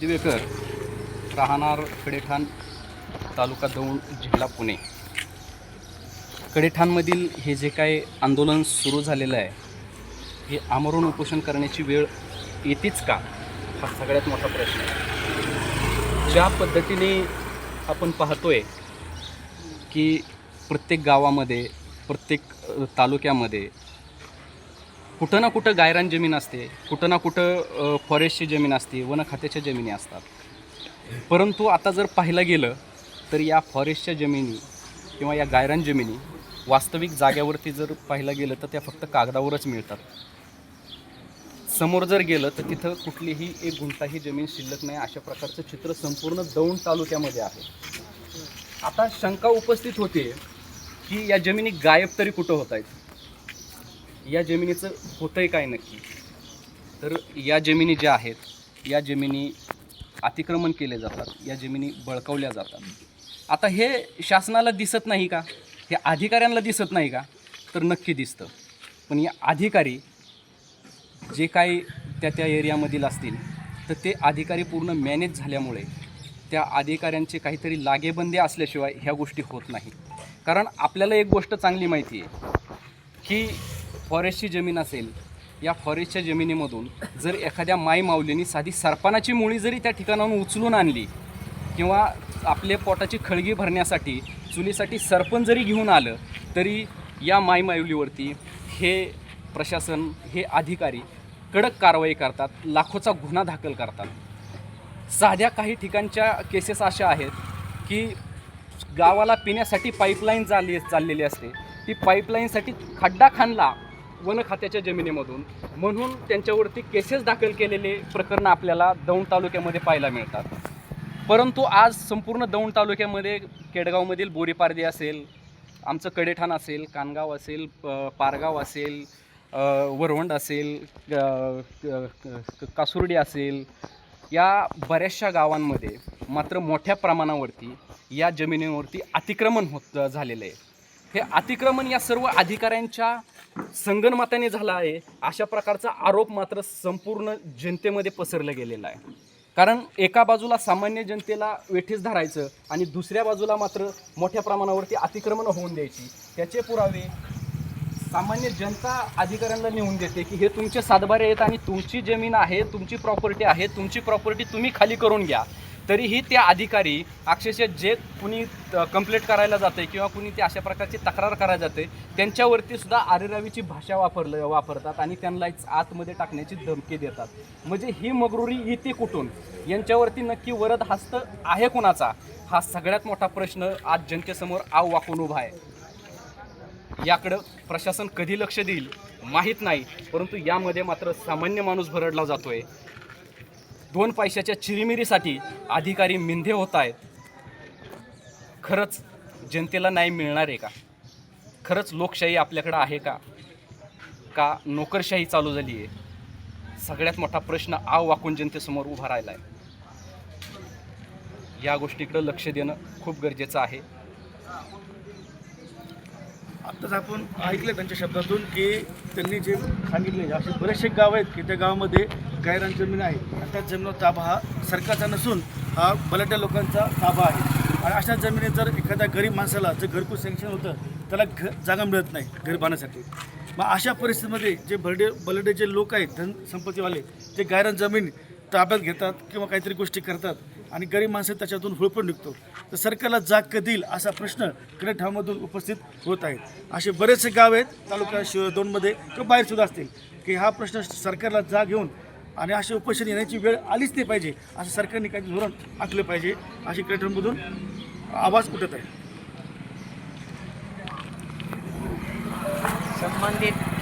दिवेकर राहणार कडेठाण तालुका दौंड जिल्हा पुणे. कडेठाणमधील हे जे काय आंदोलन सुरू झालेलं आहे हे आमरण उपोषण करण्याची वेळ येतेच का? हा सगळ्यात मोठा प्रश्न आहे. ज्या पद्धतीने आपण पाहतोय की प्रत्येक गावामध्ये प्रत्येक तालुक्यामध्ये कुठं ना कुठं गायरान जमीन असते कुठं ना कुठं फॉरेस्टची जमीन असते वन खात्याच्या जमिनी असतात. परंतु आता जर पाहायला गेलं तर या फॉरेस्टच्या जमिनी किंवा या गायरान जमिनी वास्तविक जाग्यावरती जर पाहायला गेलं तर त्या फक्त कागदावरच मिळतात. समोर जर गेलं तर तिथं कुठलीही एक गुंठाही जमीन शिल्लक नाही अशा प्रकारचं चित्र संपूर्ण दौंड तालुक्यामध्ये आहे. आता शंका उपस्थित होते की या जमिनी गायब तरी कुठं होत आहेत या जमिनीचं होतंय काय नक्की? तर या जमिनी ज्या आहेत या जमिनी अतिक्रमण केले जातात या जमिनी बळकवल्या जातात. आता हे शासनाला दिसत नाही का? हे अधिकाऱ्यांना दिसत नाही का? तर नक्की दिसतं. पण या अधिकारी जे काही त्या त्या एरियामधील असतील तर ते अधिकारी पूर्ण मॅनेज झाल्यामुळे त्या अधिकाऱ्यांचे काहीतरी लागेबंदी असल्याशिवाय ह्या गोष्टी होत नाही. कारण आपल्याला एक गोष्ट चांगली माहिती आहे की फॉरेस्टची जमीन असेल या फॉरेस्टच्या जमिनीमधून जर एखाद्या माई माऊलीनी साधी सरपणाची मुळी जरी त्या ठिकाणाहून उचलून आणली किंवा आपले पोटाची खळगी भरण्यासाठी चुलीसाठी सरपण जरी घेऊन आलं तरी या माई माऊलीवरती हे प्रशासन हे अधिकारी कडक कारवाई करतात लाखोचा गुन्हा दाखल करतात. साध्या काही ठिकाणच्या केसेस अशा आहेत की गावाला पिण्यासाठी पाईपलाईन चालली चाललेली असते. ती पाईपलाईनसाठी खड्डा खाणला वन खात्याच्या जमिनीमधून. म्हणून त्यांच्यावरती केसेस दाखल केलेले प्रकरणं आपल्याला दौंड तालुक्यामध्ये पाहायला मिळतात. परंतु आज संपूर्ण दौंड तालुक्यामध्ये केडगावमधील बोरीपारदी असेल आमचं कडेठाण असेल कानगाव असेल प- पारगाव असेल वरवंड असेल कासुर्डी असेल या बऱ्याचशा गावांमध्ये मात्र मोठ्या प्रमाणावरती या जमिनीवरती अतिक्रमण होत झालेलं आहे. हे अतिक्रमण या सर्व अधिकाऱ्यांच्या संगनमताने झाला आहे अशा प्रकारचा आरोप मात्र संपूर्ण जनतेमध्ये पसरला गेलेला आहे. कारण एका बाजूला सामान्य जनतेला वेठीस धरायचं आणि दुसऱ्या बाजूला मात्र मोठ्या प्रमाणावरती अतिक्रमण होऊन द्यायची. त्याचे पुरावे सामान्य जनता अधिकाऱ्यांना नेऊन देते की हे तुमचे सातबारे आहेत आणि तुमची जमीन आहे तुमची प्रॉपर्टी आहे तुमची प्रॉपर्टी तुम्ही खाली करून घ्या. तरीही त्या अधिकारी अक्षरशः जे कुणी कंप्लेंट करायला जाते किंवा कुणी ते अशा प्रकारची तक्रार करायला जाते त्यांच्यावरती सुद्धा आरेरावीची भाषा वापरलं वापरतात आणि त्यांना आतमध्ये टाकण्याची धमकी देतात. म्हणजे ही मगरुरी येते कुठून? यांच्यावरती नक्की वरद हस्त आहे कुणाचा? हा सगळ्यात मोठा प्रश्न आज जनतेसमोर आव वाकून उभा आहे. याकडं प्रशासन कधी लक्ष देईल माहीत नाही परंतु यामध्ये मात्र सामान्य माणूस भरडला जातोय. दोन पैशाच्या चिरीमिरीसाठी अधिकारी मिंधे होत आहेत. खरंच जनतेला नाही मिळणार आहे का? खरंच लोकशाही आपल्याकडं आहे का? का नोकरशाही चालू झाली आहे? सगळ्यात मोठा प्रश्न आव वाकून जनतेसमोर उभा राहिला आहे या गोष्टीकडं लक्ष देणं खूप गरजेचं आहे. आत्ताच आपण ऐकलं त्यांच्या शब्दातून की त्यांनी जे सांगितले असे बरेचसे गाव आहेत की त्या गावामध्ये गायरान जमीन आहे. आणि त्या जमिनीवर ताबा हा सरकारचा नसून हा बलाट्या लोकांचा ताबा आहे. आणि अशा जमिनीत जर एखाद्या गरीब माणसाला जर घरकुल सँक्शन होतं त्याला घ जागा मिळत नाही घर बांधण्यासाठी. मग अशा परिस्थितीमध्ये जे भरडे बलडे जे लोक आहेत धन संपत्तीवाले ते गायरान जमीन ताब्यात घेतात किंवा काहीतरी गोष्टी करतात आणि गरीब माणसं त्याच्यातून हुळपण निघतो. तर सरकारला जाग कधील असा प्रश्न ठावामधून उपस्थित होत आहेत. असे बरेचसे गाव आहेत तालुका शि दोनमध्ये किंवा बाहेरसुद्धा असतील की हा प्रश्न सरकारला जाग घेऊन आणि असे उपोषण येण्याची वेळ आलीच नाही पाहिजे असं सरकारने काही धोरण आखलं पाहिजे अशी कलेक्टरमधून आवाज उठत आहे. संबंधित